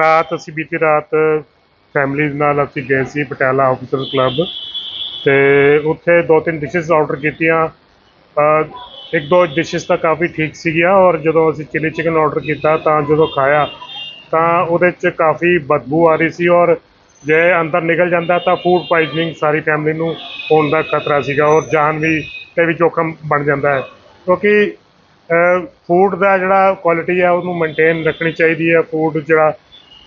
ਰਾਤ ਅਸੀਂ ਬੀਤੀ ਰਾਤ ਫੈਮਿਲੀ ਨਾਲ ਅਸੀਂ ਗਏ ਸੀ ਪਟਿਆਲਾ ਆਫੀਸਰ ਕਲੱਬ ਤੇ ਉੱਥੇ ਦੋ ਤਿੰਨ ਡਿਸ਼ਸ ਆਰਡਰ ਕੀਤੀਆਂ। ਇੱਕ ਦੋ ਡਿਸ਼ਸ ਤਾਂ ਕਾਫੀ ਠੀਕ ਸੀਗੀਆਂ ਔਰ ਜਦੋਂ ਅਸੀਂ ਚਿਲੀ ਚਿਕਨ ਆਰਡਰ ਕੀਤਾ ਤਾਂ ਜਦੋਂ ਖਾਇਆ ਤਾਂ ਉਹਦੇ 'ਚ ਕਾਫੀ ਬਦਬੂ ਆ ਰਹੀ ਸੀ ਔਰ ਜੇ ਅੰਦਰ ਨਿਕਲ ਜਾਂਦਾ ਤਾਂ ਫੂਡ ਪਾਇਜ਼ਨਿੰਗ ਸਾਰੀ ਫੈਮਿਲੀ ਨੂੰ ਹੋਣ ਦਾ ਖਤਰਾ ਸੀਗਾ ਔਰ ਜਾਨ ਵੀ ਤੇ ਵੀ ਜੋਖਮ ਬਣ ਜਾਂਦਾ ਹੈ। ਕਿਉਂਕਿ ਫੂਡ ਦਾ ਜਿਹੜਾ ਕੁਆਲਿਟੀ ਹੈ ਉਹਨੂੰ ਮੇਨਟੇਨ ਰੱਖਣੀ ਚਾਹੀਦੀ ਹੈ। ਫੂਡ ਜਿਹੜਾ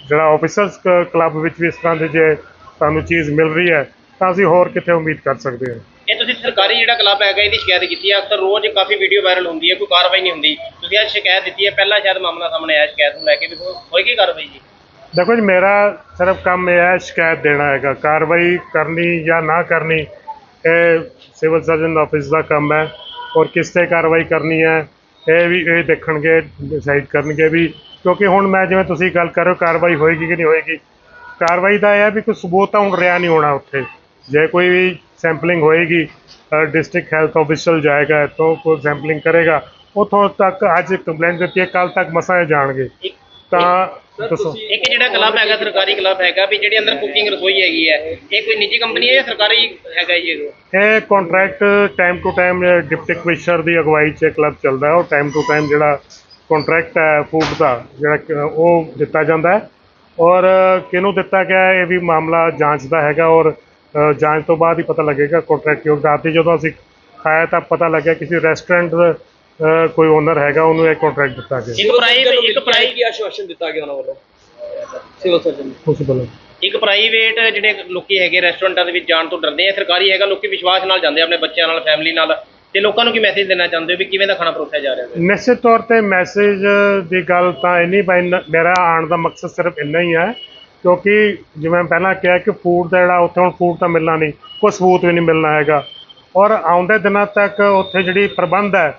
ਜਿਹੜਾ ਆਫਿਸਰਸ ਕਲੱਬ ਵਿੱਚ ਵੀ ਇਸ ਤਰ੍ਹਾਂ ਦੇ ਜੇ ਤੁਹਾਨੂੰ ਚੀਜ਼ ਮਿਲ ਰਹੀ ਹੈ ਤਾਂ ਅਸੀਂ ਹੋਰ ਕਿੱਥੇ ਉਮੀਦ ਕਰ ਸਕਦੇ ਹਾਂ। ਇਹ ਤੁਸੀਂ ਸਰਕਾਰੀ ਜਿਹੜਾ ਕਲੱਬ ਹੈਗਾ ਇਹਦੀ ਸ਼ਿਕਾਇਤ ਕੀਤੀ ਹੈ। ਅਕਸਰ ਰੋਜ਼ ਕਾਫੀ ਵੀਡੀਓ ਵਾਇਰਲ ਹੁੰਦੀ ਹੈ ਕੋਈ ਕਾਰਵਾਈ ਨਹੀਂ ਹੁੰਦੀ। ਤੁਸੀਂ ਅੱਜ ਸ਼ਿਕਾਇਤ ਦਿੱਤੀ ਹੈ ਪਹਿਲਾਂ ਸ਼ਾਇਦ ਮਾਮਲਾ ਸਾਹਮਣੇ ਆਇਆ ਸ਼ਿਕਾਇਤ ਨੂੰ ਲੈ ਕੇ ਵੀ ਹੋਏਗੀ ਕਾਰਵਾਈ ਜੀ? ਦੇਖੋ ਜੀ ਮੇਰਾ ਸਿਰਫ ਕੰਮ ਇਹ ਹੈ ਸ਼ਿਕਾਇਤ ਦੇਣਾ ਹੈਗਾ। ਕਾਰਵਾਈ ਕਰਨੀ ਜਾਂ ਨਾ ਕਰਨੀ ਇਹ ਸਿਵਲ ਸਰਜਨ ਆਫਿਸ ਦਾ ਕੰਮ ਹੈ। ਔਰ ਕਿਸ ਤੇ ਕਾਰਵਾਈ ਕਰਨੀ ਹੈ ਇਹ ਵੀ ਇਹ ਦੇਖਣਗੇ ਡਿਸਾਈਡ ਕਰਨਗੇ ਵੀ ਕਿਉਂਕਿ ਹੁਣ ਮੈਂ ਜਿਵੇਂ ਤੁਸੀਂ ਗੱਲ ਕਰ ਰਹੇ ਹੋ ਕਾਰਵਾਈ ਹੋਏਗੀ ਕਿ ਨਹੀਂ ਹੋਏਗੀ? ਕਾਰਵਾਈ ਦਾ ਇਹ ਹੈ ਵੀ ਕੋਈ ਸਬੂਤ ਤਾਂ ਹੁਣ ਰਿਹਾ ਨਹੀਂ ਹੋਣਾ ਉੱਥੇ। ਜੇ ਕੋਈ ਵੀ ਸੈਂਪਲਿੰਗ ਹੋਏਗੀ ਡਿਸਟ੍ਰਿਕਟ ਹੈਲਥ ਆਫੀਸਰ ਜਾਏਗਾ ਤਾਂ ਕੋਈ ਸੈਂਪਲਿੰਗ ਕਰੇਗਾ ਉੱਥੋਂ ਤੱਕ ਅੱਜ ਕੰਪਲੇਂਟ ਦਿੱਤੀ ਹੈ ਕੱਲ ਤੱਕ ਮਸਾਂ ਜਾਣਗੇ। ਤਾਂ ਦੱਸੋ। ਇੱਕ ਜਿਹੜਾ ਕਲੱਬ ਹੈਗਾ ਸਰਕਾਰੀ ਕਲੱਬ ਹੈਗਾ ਵੀ ਜਿਹੜੇ ਅੰਦਰ ਕੁਕਿੰਗ ਰਸੋਈ ਹੈਗੀ ਹੈ ਇਹ ਕੋਈ ਨਿੱਜੀ ਕੰਪਨੀ ਹੈ ਜਾਂ ਸਰਕਾਰੀ ਹੈਗਾ ਜੀ ਇਹ? ਇਹ contract time to time deputy commissioner ਦੀ ਅਗਵਾਈ 'ਚ ਕਲੱਬ ਚੱਲਦਾ ਹੈ ਉਹ ਟਾਈਮ ਟੂ ਟਾਈਮ ਜਿਹੜਾ ਕੰਟਰੈਕਟ ਹੈ ਫੂਡ ਦਾ ਜਿਹੜਾ ਕਿ ਉਹ ਦਿੱਤਾ ਜਾਂਦਾ ਹੈ। ਔਰ ਕਿਹਨੂੰ ਦਿੱਤਾ ਗਿਆ ਹੈ, ਇਹ ਵੀ ਮਾਮਲਾ ਜਾਂਚ ਦਾ ਹੈਗਾ ਔਰ ਅ, ਜਾਂਚ ਤੋਂ ਬਾਅਦ ਹੀ ਪਤਾ ਲੱਗੇਗਾ ਕੰਟਰੈਕਟ ਕਿਉਂ ਰਾਤੀ ਜਦੋਂ ਅਸੀਂ ਖਾਇਆ ਤਾਂ ਪਤਾ ਲੱਗਿਆ ਕਿਸੇ ਰੈਸਟੋਰੈਂਟ ਦਾ ਅ, ਕੋਈ ਓਨਰ ਹੈਗਾ ਉਹਨੂੰ ਇਹ ਕੰਟਰੈਕਟ ਦਿੱਤਾ ਗਿਆ। ਇੱਕ ਪ੍ਰਾਈਵੇਟ ਇੱਕ ਪ੍ਰਾਈਵੇਟ ਕੀ ਆਸ਼ਵਾਸਨ ਦਿੱਤਾ ਗਿਆ ਉਹਨਾਂ ਵੱਲੋਂ। ਸਿਵਲ ਸਰਜਨ ਨੂੰ। ਉਸ ਵੱਲੋਂ। ਇੱਕ ਪ੍ਰਾਈਵੇਟ ਜਿਹੜੇ ਲੋਕੀ ਹੈਗੇ ਰੈਸਟੋਰੈਂਟਾਂ ਦੇ ਵਿੱਚ ਜਾਣ ਤੋਂ ਡਰਦੇ ਆ ਸਰਕਾਰੀ ਹੈਗਾ ਲੋਕੀ ਵਿਸ਼ਵਾਸ ਨਾਲ ਜਾਂਦੇ ਆ ਆਪਣੇ ਬੱਚਿਆਂ ਨਾਲ ਫੈਮਿਲੀ ਨਾਲ। ਤੇ ਲੋਕਾਂ ਨੂੰ ਕੀ ਮੈਸੇਜ ਦੇਣਾ ਚਾਹੁੰਦੇ ਹੋ ਵੀ ਕਿਵੇਂ ਦਾ ਖਾਣਾ ਪਰੋਸਿਆ ਜਾ ਰਿਹਾ ਹੈ? ਨਿਸ਼ਚਿਤ ਤੌਰ ਤੇ ਮੈਸੇਜ ਦੀ ਗੱਲ ਤਾਂ ਇੰਨੀ ਭਾਈ ਮੇਰਾ ਆਉਣ ਦਾ ਮਕਸਦ ਸਿਰਫ ਇੰਨਾ ਹੀ ਹੈ ਕਿਉਂਕਿ ਜਿਵੇਂ ਪਹਿਲਾਂ ਕਿਹਾ ਕਿ ਫੂਡ ਦਾ ਜਿਹੜਾ ਉੱਥੇ ਹੁਣ ਫੂਡ ਤਾਂ ਮਿਲਣਾ ਨਹੀਂ, ਕੋਈ ਸਬੂਤ ਵੀ ਨਹੀਂ ਮਿਲਣਾ ਹੈਗਾ। ਔਰ ਆਉਂਦੇ ਦਿਨਾਂ ਤੱਕ ਉੱਥੇ ਜਿਹੜੀ ਪ੍ਰਬੰਧ ਹੈ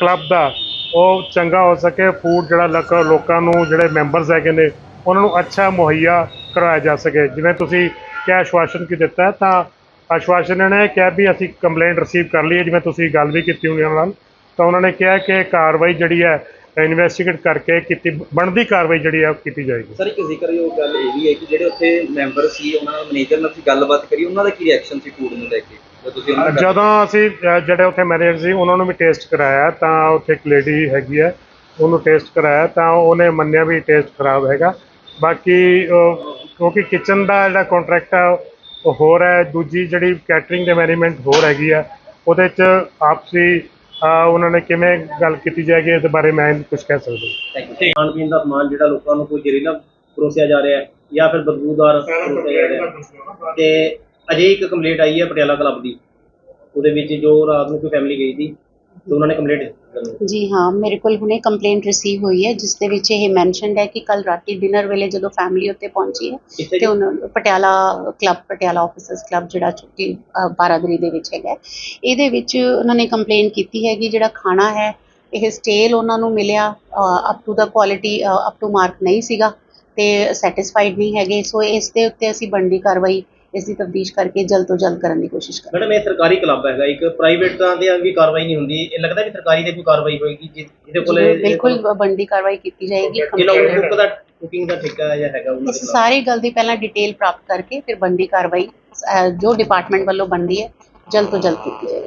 ਕਲੱਬ ਦਾ, ਉਹ ਚੰਗਾ ਹੋ ਸਕੇ ਫੂਡ ਜਿਹੜਾ ਲੋਕ- ਲੋਕਾਂ ਨੂੰ ਜਿਹੜੇ ਮੈਂਬਰਸ ਹੈਗੇ ਨੇ, ਉਹਨਾਂ ਨੂੰ ਅੱਛਾ ਮੁਹੱਈਆ ਕਰਵਾਇਆ ਜਾ ਸਕੇ। ਜਿਵੇਂ ਤੁਸੀਂ ਕਿਹਾ ਆਸ਼ਵਾਸਨ ਕੀ ਦਿੱਤਾ ਤਾਂ ਆਸ਼ਵਾਸਨ ਨੇ ਕਿਹਾ ਵੀ ਅਸੀਂ ਕੰਪਲੇਂਟ ਰਿਸੀਵ ਕਰ ਲਈ ਹੈ ਜਿਵੇਂ ਤੁਸੀਂ ਗੱਲ ਵੀ ਕੀਤੀ ਉਹਨਾਂ ਨਾਲ ਤਾਂ ਉਹਨਾਂ ਨੇ ਕਿਹਾ ਕਿ ਕਾਰਵਾਈ ਜਿਹੜੀ ਹੈ ਇਨਵੈਸਟੀਗੇਟ ਕਰਕੇ ਕੀਤੀ ਬਣਦੀ ਕਾਰਵਾਈ ਜਿਹੜੀ ਹੈ ਉਹ ਕੀਤੀ ਜਾਏਗੀ। ਸਰ ਇੱਕ ਜ਼ਿਕਰਯੋਗ ਗੱਲ ਇਹ ਵੀ ਹੈ ਕਿ ਜਿਹੜੇ ਉੱਥੇ ਮੈਂਬਰ ਸੀ ਉਹਨਾਂ ਨਾਲ ਮੈਨੇਜਰ ਨਾਲ ਅਸੀਂ ਗੱਲਬਾਤ ਕਰੀ ਉਹਨਾਂ ਦਾ ਕੀ ਰਿਐਕਸ਼ਨ ਸੀ ਫੂਡ ਨੂੰ ਲੈ ਕੇ? ਜਦੋਂ ਅਸੀਂ ਜਿਹੜੇ ਉੱਥੇ ਮੈਨੇਜਰ ਸੀ ਉਹਨਾਂ ਨੂੰ ਵੀ ਟੇਸਟ ਕਰਾਇਆ ਤਾਂ ਉੱਥੇ ਇੱਕ ਲੇਡੀ ਹੈਗੀ ਹੈ ਉਹਨੂੰ ਟੇਸਟ ਕਰਾਇਆ ਤਾਂ ਉਹਨੇ ਮੰਨਿਆ ਵੀ ਟੇਸਟ ਖਰਾਬ ਹੈਗਾ। ਬਾਕੀ ਕਿਉਂਕਿ ਕਿਚਨ ਦਾ ਜਿਹੜਾ ਕੰਟਰੈਕਟ ਹੈ ਉਹ ਹੋਰ ਹੈ ਦੂਜੀ ਜਿਹੜੀ ਕੈਟਰਿੰਗ ਦੇ ਮੈਨੇਜਮੈਂਟ ਹੋਰ ਹੈਗੀ ਹੈ ਉਹਦੇ 'ਚ ਆਪਸੀ ਉਹਨਾਂ ਨੇ ਕਿਵੇਂ ਗੱਲ ਕੀਤੀ ਜਾਏਗੀ ਇਸ ਬਾਰੇ ਮੈਂ ਕੁਝ ਕਹਿ ਸਕਦਾ. ਖਾਣ ਪੀਣ ਦਾ ਸਮਾਨ ਜਿਹੜਾ ਲੋਕਾਂ ਨੂੰ ਕੋਈ ਜ਼ਹਿਰੀਲਾ ਪਰੋਸਿਆ ਜਾ ਰਿਹਾ ਹੈ ਜਾਂ ਫਿਰ ਬਦਬੂਦਾਰ ਪਰੋਸਿਆ ਜਾ ਰਿਹਾ ਹੈ ਤੇ ਅਜੇ ਇੱਕ ਕੰਪਲੇਂਟ ਆਈ ਹੈ ਪਟਿਆਲਾ ਕਲੱਬ ਦੀ ਉਹਦੇ ਵਿੱਚ ਜੋ ਰਾਤ ਨੂੰ ਕੋਈ ਫੈਮਿਲੀ ਗਈ ਸੀ ਤੇ ਉਹਨਾਂ ਨੇ ਕੰਪਲੇਂਟ ਜੀ ਹਾਂ ਮੇਰੇ ਕੋਲ ਹੁਣੇ ਕੰਪਲੇਂਟ ਰਿਸੀਵ ਹੋਈ ਹੈ ਜਿਸ ਦੇ ਵਿੱਚ ਇਹ ਮੈਂਸ਼ਨਡ ਹੈ ਕਿ ਕੱਲ ਰਾਤੀ ਡਿਨਰ ਵੇਲੇ ਜਦੋਂ ਫੈਮਿਲੀ ਉੱਤੇ ਪਹੁੰਚੀ ਹੈ ਤੇ ਉਹਨਾਂ Patiala club Patiala officers club ਜਿਹੜਾ ਕਿ ਅ, ਬਾਰਾਦਰੀ ਦੇ ਵਿੱਚ ਹੈਗਾ। ਇਹਦੇ ਵਿੱਚ ਉਹਨਾਂ ਨੇ ਕੰਪਲੇਨ ਕੀਤੀ ਹੈ ਕਿ ਜਿਹੜਾ ਖਾਣਾ ਹੈ ਇਹ ਸਟੇਲ ਉਹਨਾਂ ਨੂੰ ਮਿਲਿਆ ਅਪ ਟੂ ਦਾ ਕੁਆਲਿਟੀ ਅਪ ਟੂ ਮਾਰਕ ਨਹੀਂ ਸੀਗਾ ਤੇ ਸੈਟੀਸਫਾਈਡ ਨਹੀਂ ਹੈਗੇ ਸੋ ਇਸ ਦੇ ਉੱਤੇ ਅਸੀਂ ਬਣਦੀ ਕਾਰਵਾਈ ਇਸ ਦੀ ਤਫਤੀਸ਼ ਕਰਕੇ ਜਲਦ ਤੋਂ ਜਲਦ ਕਰਨ ਦੀ ਕੋਸ਼ਿਸ਼ ਕਰਾਂਗੇ। ਮੈਡਮ ਇਹ ਸਰਕਾਰੀ ਕਲੱਬ ਹੈਗਾ ਇੱਕ ਪ੍ਰਾਈਵੇਟ ਤਾਂ ਦੇ ਵੀ ਕਾਰਵਾਈ ਨਹੀਂ ਹੁੰਦੀ। ਇਹ ਲੱਗਦਾ ਵੀ ਸਰਕਾਰੀ ਤੇ ਕੋਈ ਕਾਰਵਾਈ ਹੋਏਗੀ ਜਿ- ਜਿਹਦੇ ਕੋਲ ਬਿਲਕੁਲ ਬਣਦੀ ਕਾਰਵਾਈ ਕੀਤੀ ਜਾਏਗੀ ਜਿਹੜਾ complaint- ਕੁੱਕ ਦਾ ਕੁਕਿੰਗ ਦਾ ਠੇਕਾ ਜਾਂ ਹੈਗਾ ਉਹਨਾਂ ਇਸ ਦੇ ਨਾਲ? ਸਾਰੀ ਗੱਲ ਦੀ ਪਹਿਲਾਂ ਡਿਟੇਲ ਪ੍ਰਾਪਤ ਕਰਕੇ ਫਿਰ ਬਣਦੀ ਕਾਰਵਾਈ ਜੋ ਡਿਪਾਰਟਮੈਂਟ ਵੱਲੋਂ ਬਣਦੀ ਹੈ ਜਲਦ ਤੋਂ ਜਲਦ ਕੀਤੀ ਜਾਏਗੀ।